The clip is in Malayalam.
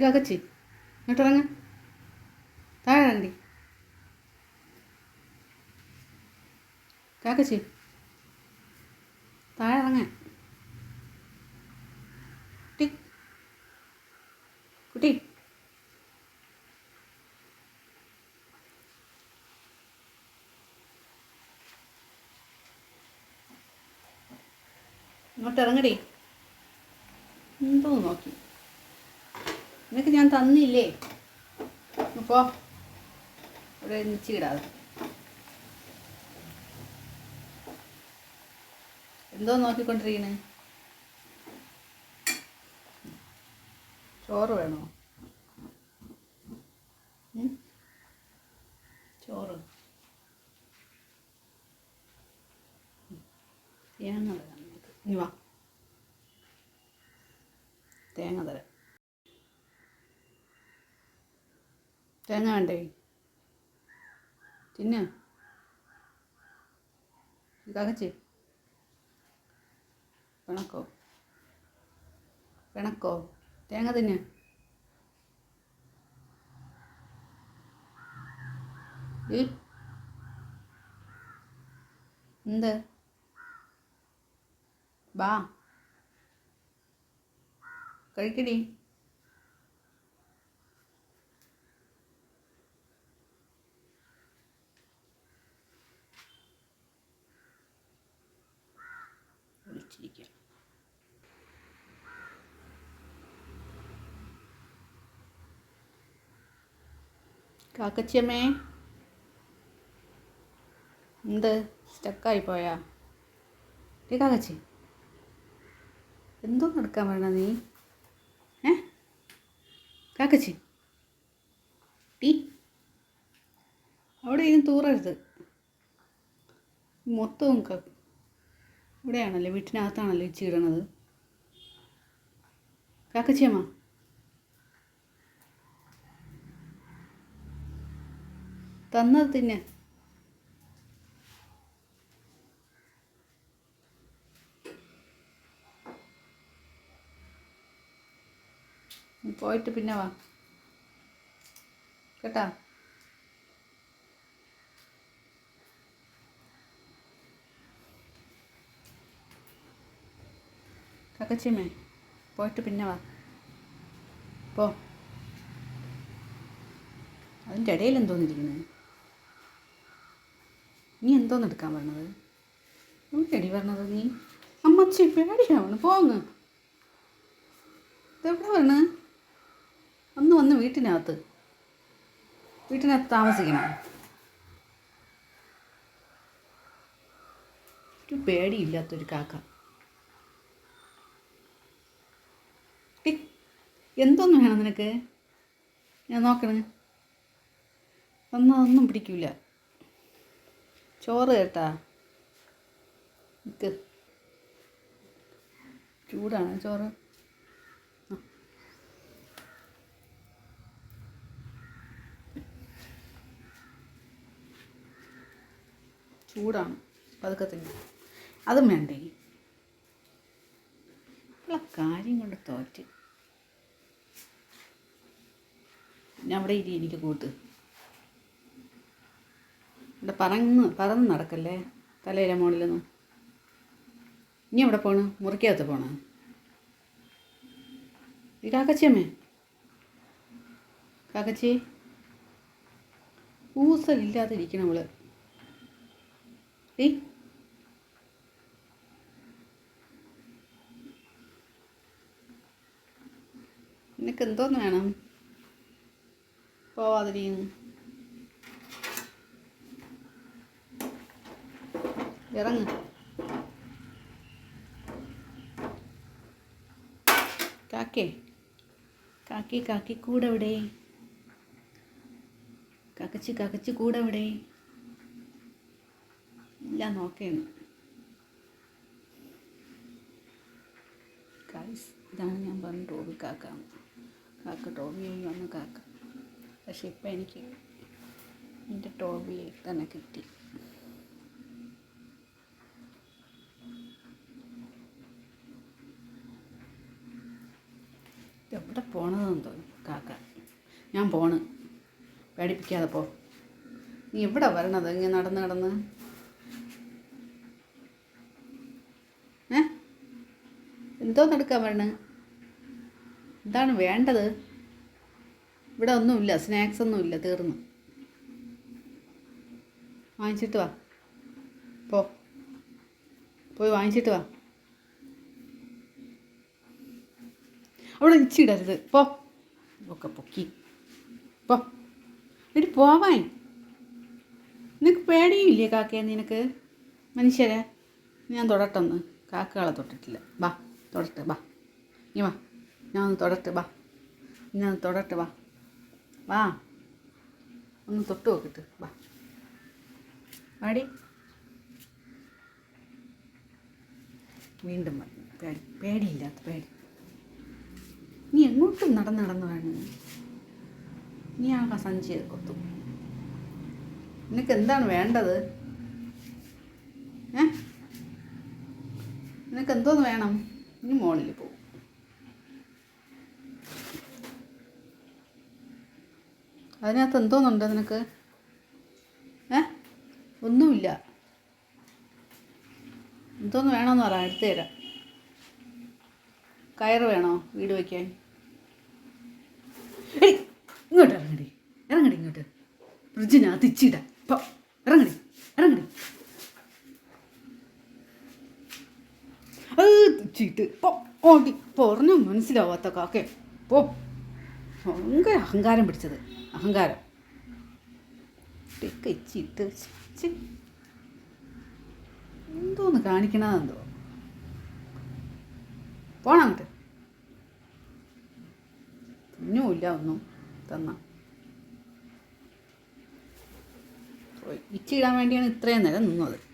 കാക്കച്ചി. ഇങ്ങോട്ടിറങ്ങ. താഴെ തണ്ടി കാക്കച്ചി. താഴെ ഇറങ്ങാൻ കുട്ടി. കുട്ടി. ഇങ്ങോട്ട് എന്തോ നോക്കി. നിനക്ക് ഞാൻ തന്നില്ലേ? പോ. ഇവിടെ നിച്ചിടാതെ. എന്തോ നോക്കിക്കൊണ്ടിരിക്കണേ? ചോറ് വേണോ? ചോറ്. തേങ്ങ തരാം. നമുക്ക് ഇനി വാ. തേങ്ങ തരാം. തേങ്ങ വേണ്ടേ? തിന്ന? കകച്ചി പിണക്കോ? പിണക്കോ? തേങ്ങ തിന്ന? എന്ത്? ബാ. കഴിക്കടി. വിളിച്ചിരിക്കുക കാക്കച്ചിയമ്മേ. എന്ത്? സ്റ്റക്കായി പോയാ? ഏ കാക്കച്ചി. എന്തോ നടക്കാൻ വേണ നീ? ഏ? കാക്കച്ചി. ടീ. അവിടെ ഇനി തൂറരുത്. മൊത്തവും ഇവിടെയാണല്ലോ വീട്ടിനകത്താണല്ലോ ഇടണത് കാക്കച്ചിയമ്മ. തന്നത് തിന്നെ. പോയിട്ട് പിന്നെ വാ. കേട്ടാ? കക്കച്ചിമ്മേ പോയിട്ട് പിന്നെ വാ. പോ. അതിന്റെ ഇടയിൽ എന്തോന്നിരിക്കുന്നത് നീ എന്തോന്ന് എടുക്കാൻ പറഞ്ഞത്? എടി പറഞ്ഞത് നീ? അമ്മച്ചി പേടിയാവണം പോങ്ങ് ഇതെവിടെ പറഞ്ഞ് അന്ന് വന്ന് വീട്ടിനകത്ത്. വീട്ടിനകത്ത് താമസിക്കണം. ഒരു പേടിയില്ലാത്തൊരു കാക്ക. എന്തോന്ന് വേണം നിനക്ക്? ഞാൻ നോക്കണേ. ഒന്നും പിടിക്കൂല. ചോറ് കേട്ടാ. നിക്ക്. ചൂടാണ് ചോറ്. ചൂടാണ്. പതുക്കെ തന്നെ. അതും വേണ്ടേ? ഉള്ള കാര്യം കൊണ്ട് തോറ്റ്. പിന്നെ അവിടെ ഇരി എനിക്ക് കൂട്ട്. ഇവിടെ പറന്ന് പറന്ന് നടക്കല്ലേ? തലയിലെ മുകളിലൊന്നും ഇനി എവിടെ പോണ്? മുറിക്കകത്ത് പോണ? ഈ കാക്കച്ചിയമ്മേ കാക്കച്ചി. ഊസലില്ലാതെ ഇരിക്കണം അവൾ. ഏ നിനക്ക് എന്തോന്ന് വേണം? പോവാതിരിക്കുന്നു. ഇറങ്ങ്. കാക്കേ കാക്കി കാക്കി കൂടെവിടെ? കക്കച്ച് കാക്കച്ചി കാക്കച്ചി കൂടെ എവിടെ ഇല്ല നോക്കേന്ന് ഗൈസ് ഇതാണ് ഞാൻ പറഞ്ഞ ടോബി കാക്ക കാക്ക ടോബി വന്ന് കാക്ക. പക്ഷെ ഇപ്പം എനിക്ക് എന്റെ ടോബിയെ തന്നെ കിട്ടി. എവിടെ പോണതെന്ന് തോന്നി കാക്ക ഞാൻ പോണ്. പേടിപ്പിക്കാതെ പോ. നീ എവിടെ വരണത്? ഇങ്ങനെ നടന്ന് നടന്ന്. ഏ? നടക്കാൻ വരണ? എന്താണ് വേണ്ടത്? ഇവിടെ ഒന്നുമില്ല സ്നാക്സ് ഒന്നുമില്ല തീർന്നു. വാങ്ങിച്ചിട്ട് വാ. പോ. പോയി വാങ്ങിച്ചിട്ട് വാ. അവിടെ ഇച്ചിടരുത്. പോ. ഒക്കെ പൊക്കി. പോ. എടി പോവാൻ. നിനക്ക് പേടിയില്ലേ കാക്കയെ നിനക്ക്? മനുഷ്യരെ ഞാൻ തൊടട്ടൊന്ന്. കാക്കകളെ തൊട്ടിട്ടില്ല. വാ തൊടട്ടെ വാ. ഇനി വാ. ഞാൻ ഒന്ന് തൊടട്ടെ വാ. ഞാൻ തൊടട്ടെ വാ. വാ. ഒന്ന് തൊട്ട് നോക്കിട്ട് വാ. വാടി. വീണ്ടും വന്നു പേടി പേടിയില്ലാത്ത പേടി. നീ എങ്ങോട്ടും നടന്ന് നടന്ന് വേണം നീ ആ സഞ്ചി കൊത്തു. നിനക്ക് എന്താണ് വേണ്ടത്? ഏ? നിനക്ക് എന്തോന്ന് വേണം? നീ മോളിൽ പോകും അതിനകത്ത് എന്തോന്നുണ്ട് നിനക്ക്? ഏ? ഒന്നുമില്ല. എന്തോന്ന് വേണമെന്ന് പറ എടുത്തു തരാം. കയറ് വേണോ വീട് വയ്ക്കാൻ? ഇങ്ങോട്ട് ഇറങ്ങടി. ഇറങ്ങടി ഇങ്ങോട്ട്. ഫ്രിഡ്ജിനകത്ത് ഇച്ചിടാം ഇറങ്ങടി ഇറങ്ങടി. ചീട്ട് പോ ഓടി. പറഞ്ഞു മനസ്സിലാവാത്ത കാക്കേ പോ. ഭയങ്കര അഹങ്കാരം പിടിച്ചത്. അഹങ്കാരം. ഇട്ടൊക്കെ ഇച്ചിട്ട്. എന്തോന്ന് കാണിക്കണതെന്തോ പോണം അങ്ങോട്ട്. തിന്നുമില്ല ഒന്നും തന്ന. ഇച്ചിടാൻ വേണ്ടിയാണ് ഇത്രയും നേരം നിന്നത്.